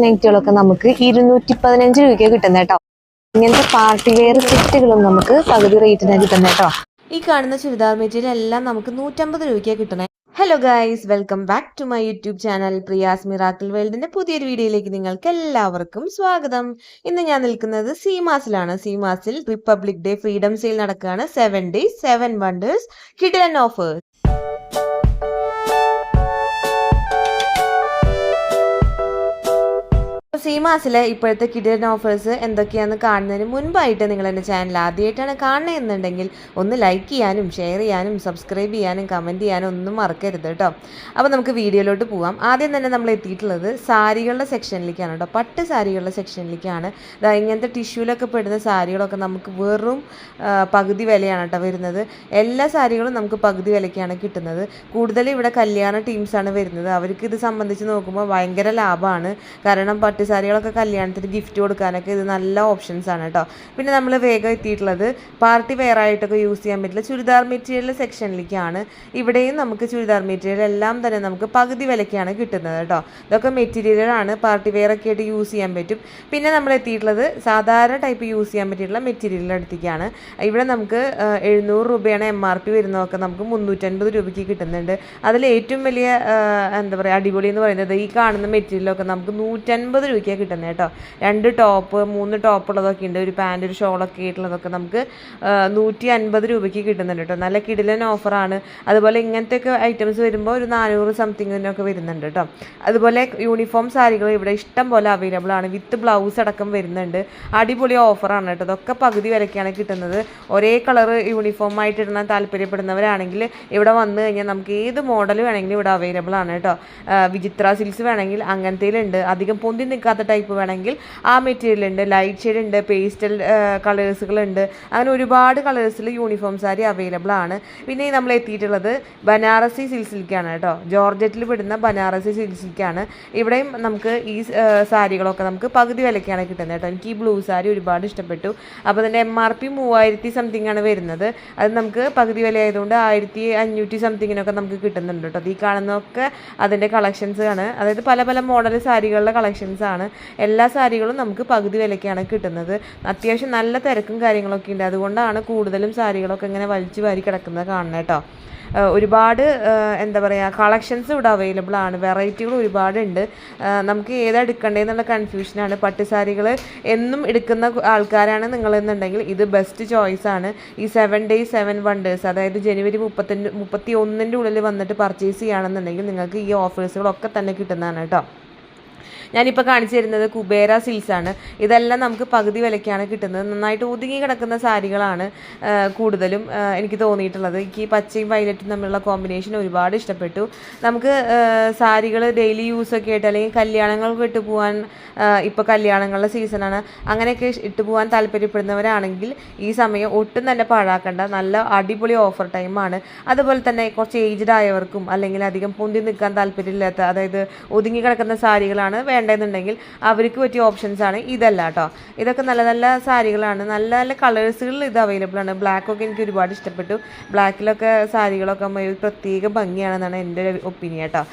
നൈറ്റുകളൊക്കെ നമുക്ക് ഇരുന്നൂറ്റി പതിനഞ്ച് രൂപയ്ക്ക് കിട്ടുന്ന കേട്ടോ. ഇങ്ങനത്തെ പാർട്ടി വെയർ സെറ്റുകളും നമുക്ക് പകുതി റേറ്റിനാണ് കിട്ടുന്നത് കേട്ടോ. ഈ കാണുന്ന ചുരിദാർ മെറ്റീരിയൽ എല്ലാം നമുക്ക് നൂറ്റമ്പത് രൂപയ്ക്ക് കിട്ടണേ hello guys welcome back to my YouTube channel Priya's miracle വേൾഡിന്റെ പുതിയൊരു വീഡിയോയിലേക്ക് നിങ്ങൾക്ക് എല്ലാവർക്കും സ്വാഗതം. ഇന്ന് ഞാൻ നിൽക്കുന്നത് സീമാസിലാണ്. സീമാസിൽ റിപ്പബ്ലിക് ഡേ ഫ്രീഡം സെയിൽ നടക്കുകയാണ്. Seven days seven wonders hidden offers സീമാസിലെ ഇപ്പോഴത്തെ കിഡിയൻ ഓഫേഴ്സ് എന്തൊക്കെയാണെന്ന് കാണുന്നതിന് മുൻപായിട്ട് നിങ്ങൾ എന്റെ ചാനൽ ആദ്യമായിട്ടാണ് കാണുന്നതെന്നുണ്ടെങ്കിൽ ഒന്ന് ലൈക്ക് ചെയ്യാനും ഷെയർ ചെയ്യാനും സബ്സ്ക്രൈബ് ചെയ്യാനും കമന്റ് ചെയ്യാനും ഒന്നും മറക്കരുത് കേട്ടോ അപ്പോൾ നമുക്ക് വീഡിയോയിലോട്ട് പോവാം. ആദ്യം തന്നെ നമ്മൾ എത്തിയിട്ടുള്ളത് സാരികളുടെ സെക്ഷനിലേക്കാണ് കേട്ടോ പട്ട് സാരികളുടെ സെക്ഷനിലേക്കാണ് ഇങ്ങനത്തെ ടിഷ്യൂലൊക്കെ പെടുന്ന സാരികളൊക്കെ നമുക്ക് വെറും പകുതി വിലയാണ് കേട്ടോ വരുന്നത്. എല്ലാ സാരികളും നമുക്ക് പകുതി വിലയ്ക്കാണ് കിട്ടുന്നത്. കൂടുതലും ഇവിടെ കല്യാണ ടീംസാണ് വരുന്നത്. അവർക്ക് ഇത് സംബന്ധിച്ച് നോക്കുമ്പോൾ ഭയങ്കര ലാഭമാണ്. കാരണം പട്ട് സാരികളൊക്കെ കല്യാണത്തിന് ഗിഫ്റ്റ് കൊടുക്കാനൊക്കെ ഇത് നല്ല ഓപ്ഷൻസ് ആണ് കേട്ടോ പിന്നെ നമ്മൾ വേഗം എത്തിയിട്ടുള്ളത് പാർട്ടി വെയർ ആയിട്ടൊക്കെ യൂസ് ചെയ്യാൻ പറ്റില്ല. ചുരിദാർ മെറ്റീരിയൽ സെക്ഷനിലേക്കാണ് ഇവിടെയും നമുക്ക് ചുരിദാർ മെറ്റീരിയൽ എല്ലാം തന്നെ നമുക്ക് പകുതി വിലയ്ക്കാണ് കിട്ടുന്നത് കേട്ടോ ഇതൊക്കെ മെറ്റീരിയലാണ് പാർട്ടി വെയർ ഒക്കെ ആയിട്ട് യൂസ് ചെയ്യാൻ പറ്റും. പിന്നെ നമ്മൾ എത്തിയിട്ടുള്ളത് സാധാരണ ടൈപ്പ് യൂസ് ചെയ്യാൻ പറ്റിയിട്ടുള്ള മെറ്റീരിയലിന്റെ അടുത്തേക്കാണ്. ഇവിടെ നമുക്ക് എഴുന്നൂറ് രൂപയാണ് എം ആർ പി വരുന്നതൊക്കെ നമുക്ക് മുന്നൂറ്റൻപത് രൂപയ്ക്ക് കിട്ടുന്നുണ്ട്. അതിൽ ഏറ്റവും വലിയ എന്താ പറയുക അടിപൊളി എന്ന് പറയുന്നത് ഈ കാണുന്ന മെറ്റീരിയലൊക്കെ നമുക്ക് നൂറ്റൻപത് രൂപയ്ക്കാണ് കിട്ടുന്നത് കേട്ടോ. രണ്ട് ടോപ്പ് മൂന്ന് ടോപ്പ് ഉള്ളതൊക്കെ ഉണ്ട്. ഒരു പാന്റ് ഒരു ഷോളൊക്കെ ആയിട്ടുള്ളതൊക്കെ നമുക്ക് നൂറ്റി അൻപത് രൂപയ്ക്ക് കിട്ടുന്നുണ്ട് കേട്ടോ. നല്ല കിടിലൻ ഓഫറാണ് അതുപോലെ ഇങ്ങനത്തെയൊക്കെ ഐറ്റംസ് വരുമ്പോൾ ഒരു നാനൂറ് സംതിങ്ങിനൊക്കെ വരുന്നുണ്ട് കേട്ടോ. അതുപോലെ യൂണിഫോം സാരികൾ ഇവിടെ ഇഷ്ടം പോലെ അവൈലബിൾ ആണ്. വിത്ത് ബ്ലൗസ് അടക്കം വരുന്നുണ്ട്. അടിപൊളി ഓഫറാണ് കേട്ടോ. ഇതൊക്കെ പകുതി വിലയ്ക്കാണ് കിട്ടുന്നത്. ഒരേ കളർ യൂണിഫോം ആയിട്ട് ഇടാൻ താല്പര്യപ്പെടുന്നവരാണെങ്കിൽ ഇവിടെ വന്നു കഴിഞ്ഞാൽ നമുക്ക് ഏത് മോഡൽ വേണമെങ്കിലും ഇവിടെ അവൈലബിൾ ആണ് കേട്ടോ. വിചിത്ര സിൽസ് വേണമെങ്കിൽ അങ്ങനത്തേലുണ്ട്. അധികം പൊന്തി നിൽക്കാത്ത ടൈപ്പ് വേണമെങ്കിൽ ആ മെറ്റീരിയൽ ഉണ്ട്. ലൈറ്റ് ഷെയ്ഡ് ഉണ്ട് പേസ്റ്റൽ കളേഴ്സുകളുണ്ട് അങ്ങനെ ഒരുപാട് കളേഴ്സിൽ യൂണിഫോം സാരി അവൈലബിൾ ആണ്. പിന്നെ നമ്മൾ എത്തിയിട്ടുള്ളത് ബനാറസി സിൽസിൽക്കാണ് കേട്ടോ. ജോർജറ്റിൽ പെടുന്ന ബനാറസി സിൽസിൽക്കാണ് ഇവിടെയും നമുക്ക് ഈ സാരികളൊക്കെ നമുക്ക് പകുതി വിലയ്ക്കാണ് കിട്ടുന്നത് കേട്ടോ. എനിക്ക് ഈ ബ്ലൂ സാരി ഒരുപാട് ഇഷ്ടപ്പെട്ടു. അപ്പോൾ അതിന്റെ എം ആർ പി മൂവായിരത്തി സംതിങ് ആണ് വരുന്നത്. അത് നമുക്ക് പകുതി വില ആയതുകൊണ്ട് ആയിരത്തി അഞ്ഞൂറ്റി സംതിങ്ങിനൊക്കെ നമുക്ക് കിട്ടുന്നുണ്ട് കേട്ടോ. ഈ കാണുന്നതൊക്കെ അതിന്റെ കളക്ഷൻസ് ആണ്. അതായത് പല പല മോഡൽ സാരികളുടെ കളക്ഷൻസ് ആണ്. എല്ലാ സാരികളും നമുക്ക് പകുതി വിലയ്ക്കാണ് കിട്ടുന്നത്. അത്യാവശ്യം നല്ല തിരക്കും കാര്യങ്ങളൊക്കെ ഉണ്ട്. അതുകൊണ്ടാണ് കൂടുതലും സാരികളൊക്കെ ഇങ്ങനെ വലിച്ചു വാരി കിടക്കുന്നത് കാണുന്നത് കേട്ടോ. ഒരുപാട് എന്താ പറയുക കളക്ഷൻസ് ഇവിടെ അവൈലബിൾ ആണ്. വെറൈറ്റികൾ ഒരുപാടുണ്ട് നമുക്ക് ഏതാ എടുക്കേണ്ടതെന്നുള്ള കൺഫ്യൂഷനാണ് പട്ടുസാരികൾ എന്നും എടുക്കുന്ന ആൾക്കാരാണ് നിങ്ങളെന്നുണ്ടെങ്കിൽ ഇത് ബെസ്റ്റ് ചോയ്സ് ആണ്. ഈ സെവൻ ഡേയ്സ് സെവൻ വണ്ടേഴ്സ് അതായത് ജനുവരി മുപ്പത്തി മുപ്പത്തി ഒന്നിന്റെ ഉള്ളിൽ വന്നിട്ട് പർച്ചേസ് ചെയ്യുകയാണെന്നുണ്ടെങ്കിൽ നിങ്ങൾക്ക് ഈ ഓഫേഴ്സുകളൊക്കെ തന്നെ കിട്ടുന്നതാണ് കേട്ടോ. ഞാനിപ്പോൾ കാണിച്ചു തരുന്നത് കുബേര സിൽസ് ആണ്. ഇതെല്ലാം നമുക്ക് പകുതി വിലയ്ക്കാണ് കിട്ടുന്നത്. നന്നായിട്ട് ഒതുങ്ങി കിടക്കുന്ന സാരികളാണ് കൂടുതലും എനിക്ക് തോന്നിയിട്ടുള്ളത്. എനിക്ക് പച്ചയും വയലറ്റും തമ്മിലുള്ള കോമ്പിനേഷൻ ഒരുപാട് ഇഷ്ടപ്പെട്ടു. നമുക്ക് സാരികൾ ഡെയിലി യൂസൊക്കെ ആയിട്ട് അല്ലെങ്കിൽ കല്യാണങ്ങൾക്ക് ഇട്ട് പോകാൻ ഇപ്പോൾ കല്യാണങ്ങളുടെ സീസണാണ് അങ്ങനെയൊക്കെ ഇട്ടു പോകാൻ താല്പര്യപ്പെടുന്നവരാണെങ്കിൽ ഈ സമയം ഒട്ടും തന്നെ പാഴാക്കേണ്ട. നല്ല അടിപൊളി ഓഫർ ടൈമാണ് അതുപോലെ തന്നെ കുറച്ച് ഏജ്ഡ് ആയവർക്കും അല്ലെങ്കിൽ അധികം പൊന്തി നിൽക്കാൻ താല്പര്യമില്ലാത്ത അതായത് ഒതുങ്ങി കിടക്കുന്ന സാരികളാണ് വേണ്ടതെന്നുണ്ടെങ്കിൽ അവർക്ക് പറ്റിയ ഓപ്ഷൻസ് ആണ് ഇതല്ല കേട്ടോ ഇതൊക്കെ നല്ല നല്ല സാരികളാണ്. നല്ല നല്ല കളേഴ്സുകളിൽ ഇത് അവൈലബിൾ ആണ്. ബ്ലാക്കൊക്കെ എനിക്ക് ഒരുപാട് ഇഷ്ടപ്പെട്ടു. ബ്ലാക്കിലൊക്കെ സാരികളൊക്കെ ഒരു പ്രത്യേക ഭംഗിയാണെന്നാണ് എന്റെ ഒരു ഒപ്പീനിയൻ കേട്ടോ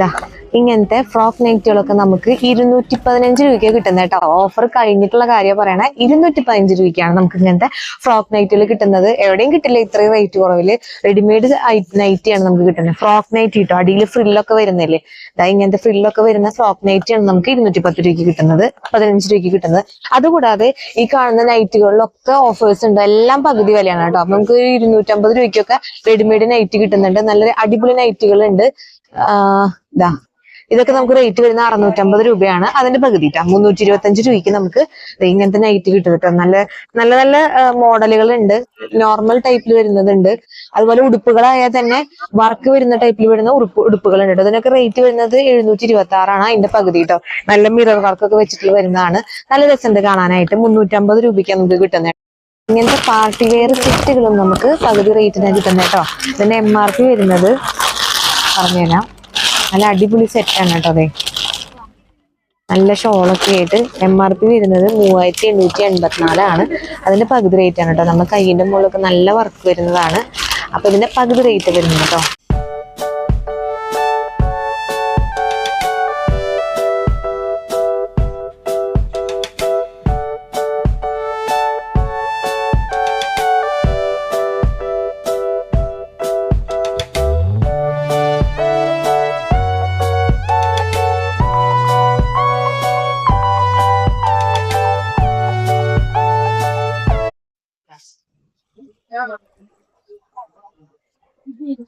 ദാ ഇങ്ങനത്തെ ഫ്രോക്ക് നൈറ്റുകളൊക്കെ നമുക്ക് ഇരുന്നൂറ്റി പതിനഞ്ച് രൂപയ്ക്ക് കിട്ടുന്നത് കേട്ടോ ഓഫർ കഴിഞ്ഞിട്ടുള്ള കാര്യം പറയണേ ഇരുന്നൂറ്റി പതിനഞ്ച് രൂപയ്ക്കാണ് നമുക്ക് ഇങ്ങനത്തെ ഫ്രോക്ക് നൈറ്റുകൾ കിട്ടുന്നത്. എവിടെയും കിട്ടില്ല ഇത്രയും റേറ്റ് കുറവിൽ റെഡിമെയ്ഡ് നൈറ്റിയാണ് നമുക്ക് കിട്ടുന്നത് ഫ്രോക്ക് നൈറ്റ് കിട്ടും അടിയിൽ ഫ്രില്ലൊക്കെ വരുന്നില്ലേ അതായത് ഇങ്ങനത്തെ ഫ്രില്ലൊക്കെ വരുന്ന ഫ്രോക്ക് നൈറ്റിയാണ് നമുക്ക് ഇരുന്നൂറ്റി പത്ത് രൂപയ്ക്ക് കിട്ടുന്നത് പതിനഞ്ച് രൂപയ്ക്ക് കിട്ടുന്നത്. അതുകൂടാതെ ഈ കാണുന്ന നൈറ്റുകളിലൊക്കെ ഓഫേഴ്സ് ഉണ്ട്. എല്ലാം പകുതി വിലയാണ് കേട്ടോ നമുക്ക് ഇരുന്നൂറ്റമ്പത് രൂപയ്ക്കൊക്കെ റെഡിമെയ്ഡ് നൈറ്റ് കിട്ടുന്നുണ്ട്. നല്ല അടിപൊളി നൈറ്റുകൾ ഉണ്ട് ഇതാ ഇതൊക്കെ നമുക്ക് റേറ്റ് വരുന്ന അറുന്നൂറ്റമ്പത് രൂപയാണ്. അതിന്റെ പകുതി കേട്ടോ മുന്നൂറ്റി ഇരുപത്തഞ്ച് രൂപയ്ക്ക് നമുക്ക് ഇങ്ങനത്തെ നൈറ്റ് കിട്ടും കേട്ടോ നല്ല നല്ല നല്ല മോഡലുകൾ ഉണ്ട് നോർമൽ ടൈപ്പിൽ വരുന്നതുണ്ട്. അതുപോലെ ഉടുപ്പുകളായാൽ തന്നെ വർക്ക് വരുന്ന ടൈപ്പിൽ വരുന്ന ഉടുപ്പ് ഉടുപ്പുകളുണ്ട് കേട്ടോ അതിനൊക്കെ റേറ്റ് വരുന്നത് എഴുന്നൂറ്റി ഇരുപത്തി ആറാണ് അതിന്റെ പകുതി കേട്ടോ നല്ല മിറർ വർക്കൊക്കെ വെച്ചിട്ട് വരുന്നതാണ്. നല്ല രസമുണ്ട് കാണാനായിട്ട്. മുന്നൂറ്റമ്പത് രൂപയ്ക്ക് നമുക്ക് കിട്ടുന്നത് ഇങ്ങനത്തെ പാർട്ടി വെയർ സെറ്റുകളും നമുക്ക് പകുതി റേറ്റിനാണ് കിട്ടുന്നത് കേട്ടോ ഇതിന്റെ എം ആർ പി വരുന്നത് പറഞ്ഞുതരാം. നല്ല അടിപൊളി സെറ്റാണ് കേട്ടോ അതെ. നല്ല ഷോളൊക്കെ ആയിട്ട് എം ആർ പി വരുന്നത് മൂവായിരത്തി എണ്ണൂറ്റി എൺപത്തിനാലാണ് അതിന്റെ പകുതി റേറ്റ് ആണ് കേട്ടോ. നമ്മുടെ കയ്യിന്റെ മുകളിലൊക്കെ നല്ല വർക്ക് വരുന്നതാണ്. അപ്പോൾ ഇതിന്റെ പകുതി റേറ്റ് വരുന്നത് കേട്ടോ.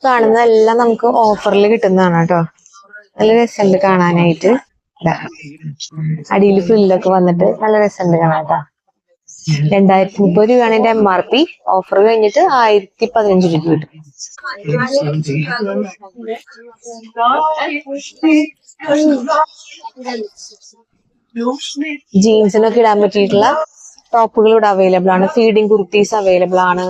കാണുന്നതെല്ലാം നമുക്ക് ഓഫറിൽ കിട്ടുന്നതാണ് കേട്ടോ. നല്ല രസമുണ്ട് കാണാനായിട്ട്. അടിയിൽ ഫ്രില്ലൊക്കെ വന്നിട്ട് നല്ല രസമുണ്ട് കാണാൻ കേട്ടോ. രണ്ടായിരത്തി മുപ്പത് രൂപയാണ് എന്റെ എം ആർ പി ഓഫർ കഴിഞ്ഞിട്ട് ആയിരത്തി പതിനഞ്ച് രൂപ കിട്ടും ജീൻസിനൊക്കെ ഇടാൻ പറ്റിയിട്ടുള്ള ടോപ്പുകൾ ഇവിടെ അവൈലബിൾ ആണ്. ഫീഡിങ് കുർത്തീസ് അവൈലബിൾ ആണ്.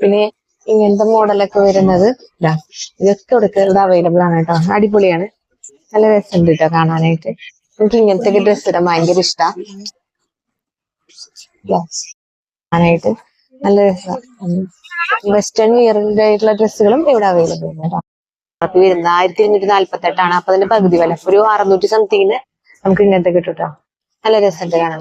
പിന്നെ ഇങ്ങനത്തെ മോഡലൊക്കെ വരുന്നത് ഇതാ ഇതൊക്കെ ഇവിടെ ഇവിടെ അവൈലബിൾ ആണ് കേട്ടോ. അടിപൊളിയാണ്. നല്ല രസമുണ്ട് കേട്ടോ കാണാനായിട്ട്. എനിക്ക് ഇങ്ങനത്തെ ഡ്രസ് ഡ്രസ്സ് ഇടാൻ ഭയങ്കര ഇഷ്ടമായിട്ട് നല്ല രസമാണ് വെസ്റ്റേൺ വിയറിന്റെ ആയിട്ടുള്ള ഡ്രസ്സുകളും ഇവിടെ അവൈലബിൾ ആണ് കേട്ടോ. അപ്പൊ വരുന്നത് ആയിരത്തി ഇരുന്നൂറ്റി നാല്പത്തി എട്ടാണ് അപ്പൊ അതിന്റെ പകുതി വില. ഒരു അറുന്നൂറ്റി സംതിങ്ങിന് നമുക്ക് ഇങ്ങനത്തെ കിട്ടും കേട്ടോ. നല്ല രസമുണ്ട് കാണാൻ.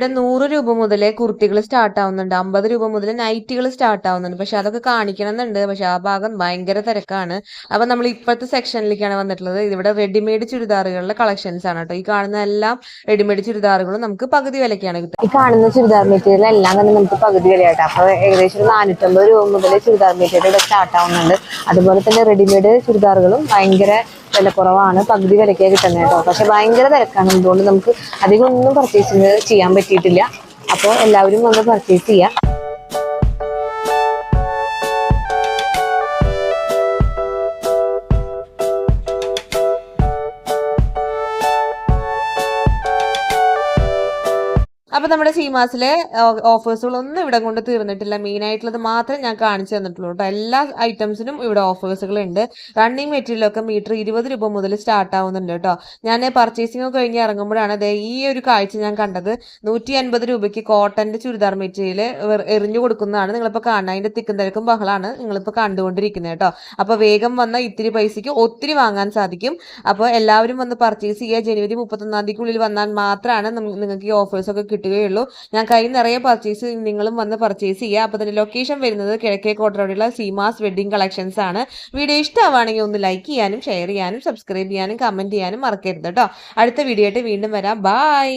ഇവിടെ നൂറ് രൂപ മുതൽ കുർത്തികൾ സ്റ്റാർട്ട് ആവുന്നുണ്ട്. അമ്പത് രൂപ മുതൽ നൈറ്റികൾ സ്റ്റാർട്ട് ആവുന്നുണ്ട്. പക്ഷെ അതൊക്കെ കാണിക്കണം എന്നുണ്ട് പക്ഷെ ആ ഭാഗം ഭയങ്കര തിരക്കാണ്. അപ്പൊ നമ്മൾ ഇപ്പോഴത്തെ സെക്ഷനിലേക്കാണ് വന്നിട്ടുള്ളത്. ഇവിടെ റെഡിമെയ്ഡ് ചുരിദാറുകളുടെ കളക്ഷൻസ് ആണ് കേട്ടോ. ഈ കാണുന്ന എല്ലാം റെഡിമെയ്ഡ് ചുരിദാറുകളും നമുക്ക് പകുതി വിലക്കാണ് കിട്ടുക. ഈ കാണുന്ന ചുരിദാർ മെറ്റീരിയൽ എല്ലാം തന്നെ നമുക്ക് പകുതി വിലയാട്ടോ. അപ്പോൾ ഏകദേശം നാനൂറ്റമ്പത് രൂപ മുതൽ ചുരിദാർ മെറ്റീരിയൽ ഇവിടെ സ്റ്റാർട്ട് ആവുന്നുണ്ട്. അതുപോലെ തന്നെ റെഡിമെയ്ഡ് ചുരിദാറുകളും ഭയങ്കര വിലക്കുറവാണ്. പകുതി വിലക്കേ കിട്ടുന്നത് കേട്ടോ. പക്ഷെ ഭയങ്കര തിരക്കാണ്. അതുകൊണ്ട് നമുക്ക് അധികം ഒന്നും പർച്ചേസിങ് ചെയ്യാൻ പറ്റിയിട്ടില്ല. അപ്പോൾ എല്ലാവരും വന്ന് പർച്ചേസ് ചെയ്യാം. അപ്പൊ നമ്മുടെ സീമാസിലെ ഓഫേഴ്സുകളൊന്നും ഇവിടെ കൊണ്ട് തീർന്നിട്ടില്ല. മെയിൻ ആയിട്ടുള്ളത് മാത്രമേ ഞാൻ കാണിച്ചു തന്നിട്ടുള്ളൂ കേട്ടോ എല്ലാ ഐറ്റംസിനും ഇവിടെ ഓഫേഴ്സുകൾ ഉണ്ട് റണ്ണിങ് മെറ്റീരിയൽ ഒക്കെ മീറ്റർ ഇരുപത് രൂപ മുതൽ സ്റ്റാർട്ട് ആവുന്നുണ്ട് കേട്ടോ ഞാൻ പർച്ചേസിംഗ് ഒക്കെ കഴിഞ്ഞ് ഇറങ്ങുമ്പോഴാണ് അതെ ഈ ഒരു കാഴ്ച ഞാൻ കണ്ടത്. നൂറ്റി അൻപത് രൂപയ്ക്ക് കോട്ടന്റെ ചുരിദാർ മെറ്റീരിയൽ എറിഞ്ഞു കൊടുക്കുന്നതാണ് നിങ്ങളിപ്പോൾ കാണുന്നത് അതിന്റെ തിക്കും തിരക്കും ബഹളാണ് നിങ്ങളിപ്പോൾ കണ്ടുകൊണ്ടിരിക്കുന്നത് കേട്ടോ അപ്പൊ വേഗം വന്ന ഇത്തിരി പൈസയ്ക്ക് ഒത്തിരി വാങ്ങാൻ സാധിക്കും. അപ്പോൾ എല്ലാവരും വന്ന് പർച്ചേസ് ചെയ്യുക. ജനുവരി മുപ്പത്തൊന്നാം തീയതിക്കുള്ളിൽ വന്നാൽ മാത്രമാണ് നിങ്ങൾക്ക് ഈ ഓഫേഴ്സ് ഒക്കെ കിട്ടുകയുള്ളൂ ഞാൻ കൈ നിറയെ പർച്ചേസ് നിങ്ങളും വന്ന് പർച്ചേസ് ചെയ്യുക അപ്പോൾ അതിന്റെ ലൊക്കേഷൻ വരുന്നത് കിഴക്കേ കോട്ടറോടുള്ള സീമാസ് വെഡിങ് കളക്ഷൻസ് ആണ്. വീഡിയോ ഇഷ്ടമാണെങ്കിൽ ഒന്ന് ലൈക്ക് ചെയ്യാനും ഷെയർ ചെയ്യാനും സബ്സ്ക്രൈബ് ചെയ്യാനും കമന്റ് ചെയ്യാനും മറക്കരുത് കേട്ടോ അടുത്ത വീഡിയോ ആയിട്ട് വീണ്ടും വരാം. ബൈ